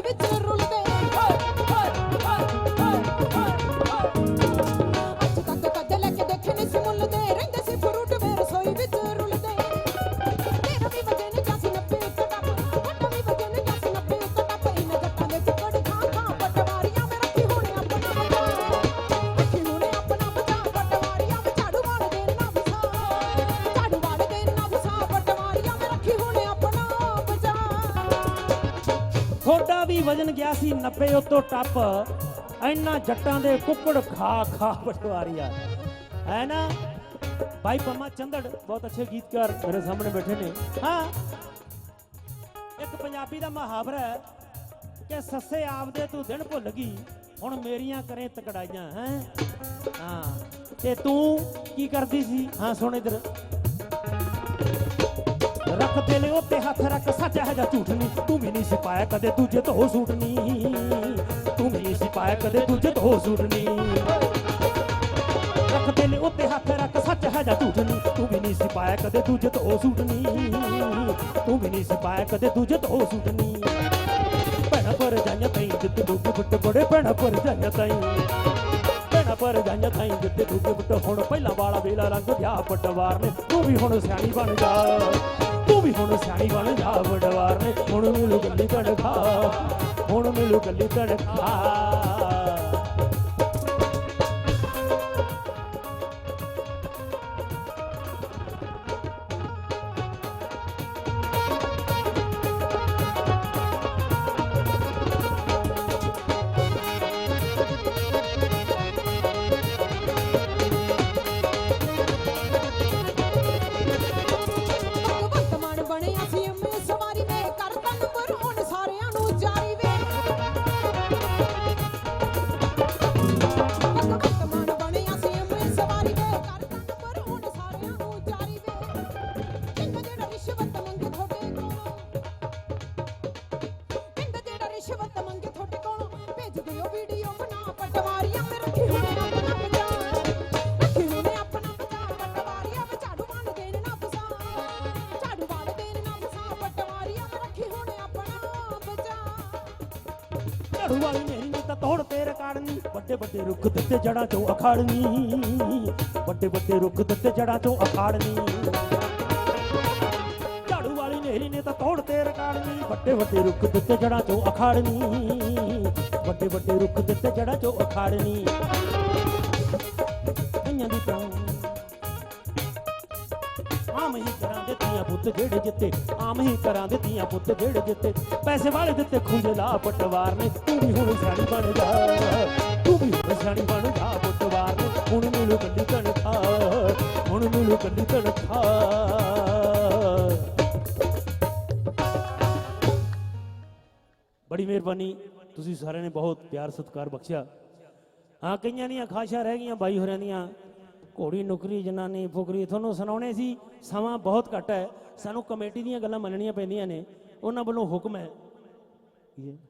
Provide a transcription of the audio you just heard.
gibi tüm ਤੁਹਾਡਾ ਵੀ ਵਜਨ ਗਿਆ ਸੀ 90 ਉੱਤੋਂ ਟੱਪ। ਇੰਨਾ ਜੱਟਾਂ ਦੇ ਕੁੱਕੜ ਖਾ ਖਾ ਪਟਵਾਰੀਆ ਹੈ ਨਾ? ਭਾਈ ਪੰਮਾ ਚੰਦੜ, ਬਹੁਤ ਅੱਛੇ ਗੀਤਕਾਰ ਮੇਰੇ ਸਾਹਮਣੇ ਬੈਠੇ ਨੇ। ਹਾਂ। ਇੱਕ ਪੰਜਾਬੀ ਦਾ ਮੁਹਾਵਰਾ ਹੈ ਕਿ ਸੱਸੇ ਆਪਦੇ ਤੂੰ ਦਿਨ ਭੁੱਲ ਗਈ, ਹੁਣ ਮੇਰੀਆਂ ਕਰੇ ਤਕੜਾਈਆਂ, ਹੈ? ਹਾਂ। ਤੇ ਤੂੰ ਕੀ ਕਰਦੀ ਸੀ? ਹਾਂ, ਸੁਣ ਇਧਰ। ਰੱਖ ਦਿਲ ਉੱਤੇ ਹੱਥ ਰੱਖ, ਸੱਚ ਹੈ ਜਾਂ ਝੂਠ ਨਹੀਂ ਤੂੰ ਵੀ ਨਹੀਂ ਸਿਪਾਇਆ ਕਦੇ ਦੂਜੇ ਤੋਂ ਸੂਟ ਨਹੀਂ ਤੂੰ ਵੀ ਨਹੀਂ ਸਿਪਾਇਆ ਕਦੇ ਦੂਜੇ ਤੋਂ ਸੂਟ ਨਹੀਂ ਰੱਖ ਦਿਲ ਉੱਤੇ ਹੱਥ ਰੱਖ, ਸੱਚ ਹੈ ਜਾਂ ਝੂਠ ਨਹੀਂ ਤੂੰ ਵੀ ਨਹੀਂ ਸਿਪਾਇਆ ਕਦੇ ਦੂਜੇ ਤੋਂ ਸੂਟ ਨਹੀਂ ਤੂੰ ਵੀ ਨਹੀਂ ਸਿਪਾਇਆ ਕਦੇ ਦੂਜੇ ਤੋਂ ਸੂਟ ਨਹੀਂ ਭੈਣਾ ਪਰ ਜਾਈਆਂ ਤਈ, ਜਿੱਤ ਦੁੱਖ ਬੁੱਟ ਬੜੇ ਭੈਣਾ ਪਰ ਜਾਈਆਂ ਤਈ। ਭੈਣਾ ਪਰ ਜਾਈਆਂ ਤਈ, ਜਿੱਤ ਦੁੱਖ ਬੁੱਟ ਹੁਣ ਪਹਿਲਾਂ ਵਾਲਾ ਵੇਲਾ ਰੰਗ ਗਿਆ ਪਟਵਾਰ ਨੇ। ਤੂੰ ਵੀ ਹੁਣ ਸਿਆਣੀ ਬਣ ਜਾ। ਤੂੰ ਵੀ ਹੁਣ ਸਿਆਣੀ ਬਣ ਜਾ ਪਟਵਾਰ ਨੇ, ਹੁਣ ਮਿਲੂ ਗੱਲੀ ਤੜਖਾ ਹੁਣ ਮਿਲੂ ਗੱਲੀ ਤੜਖਾ ਝਾੜੂ ਵਾਲੀ ਮੇਰੀ ਤਾਂ ਤੋੜ ਤੇ ਰਕਾੜਨੀ ਵੱਡੇ ਵੱਡੇ ਰੁੱਖ ਦਿੱਤੇ ਜੜਾਂ ਚੋਂ ਅਖਾੜਨੀ। ਵੱਡੇ ਵੱਡੇ ਰੁੱਖ ਦਿੱਤੇ ਜੜਾਂ ਚੋਂ ਅਖਾੜਨੀ। ਝਾੜੂ ਵਾਲੀ ਨੇਰੀ ਨੇ ਤਾਂ ਤੋੜ ਤੇ ਰਕਾੜਨੀ ਵੱਡੇ ਵੱਡੇ ਰੁੱਖ ਦਿੱਤੇ ਜੜਾਂ ਚੋਂ ਅਖਾੜਨੀ। ਵੱਡੇ ਵੱਡੇ ਰੁੱਖ ਦਿੱਤੇ ਜੜਾਂ ਚੋਂ ਅਖਾੜਨੀ। ਕਈਆਂ ਦੀ ਤਾਂ ਆਮ ਹੀ ਕਰਾਂ ਦੇ ਪੁੱਤ ਜਿਹੜੇ ਜਿੱਤੇ, ਆਮ ਹੀ ਕਰਾਂ ਦੇ ਪੁੱਤ ਜਿਹੜੇ ਜਿੱਤੇ। ਪੈਸੇ ਵਾਲੇ ਦਿੱਤੇ ਖੁੰਝੇ ਪਟਵਾਰ ਨੇ, ਤੂੰ ਵੀ ਹੁਣ ਸਿਆਣੀ ਬਣ ਜਾ। ਤੂੰ ਵੀ ਹੁਣ ਸਿਆਣੀ ਬਣ ਜਾ ਪਟਵਾਰ ਨੇ, ਹੁਣ ਮਿਲੂ ਕੱਲੀ ਤਨਖਾ ਹੁਣ ਮਿਲੂ ਕੱਲੀ ਤਨਖਾ ਬੜੀ ਮਿਹਰਬਾਨੀ, ਤੁਸੀਂ ਸਾਰਿਆਂ ਨੇ ਬਹੁਤ ਪਿਆਰ ਸਤਿਕਾਰ ਬਖਸ਼ਿਆ। ਹਾਂ, ਕਈਆਂ ਦੀਆਂ ਖਾਸ਼ਾਂ ਰਹਿ ਗਈਆਂ, ਬਾਈ ਹੋਰਾਂ ਦੀਆਂ। ਘੋੜੀ, ਨੁਕਰੀ, ਜਨਾਨੀ, ਫੁਕਰੀ ਤੁਹਾਨੂੰ ਸੁਣਾਉਣੇ ਸੀ, ਸਮਾਂ ਬਹੁਤ ਘੱਟ ਹੈ। ਸਾਨੂੰ ਕਮੇਟੀ ਦੀਆਂ ਗੱਲਾਂ ਮੰਨਣੀਆਂ ਪੈਂਦੀਆਂ ਨੇ। ਉਹਨਾਂ ਵੱਲੋਂ ਹੁਕਮ ਹੈ। ਹੈ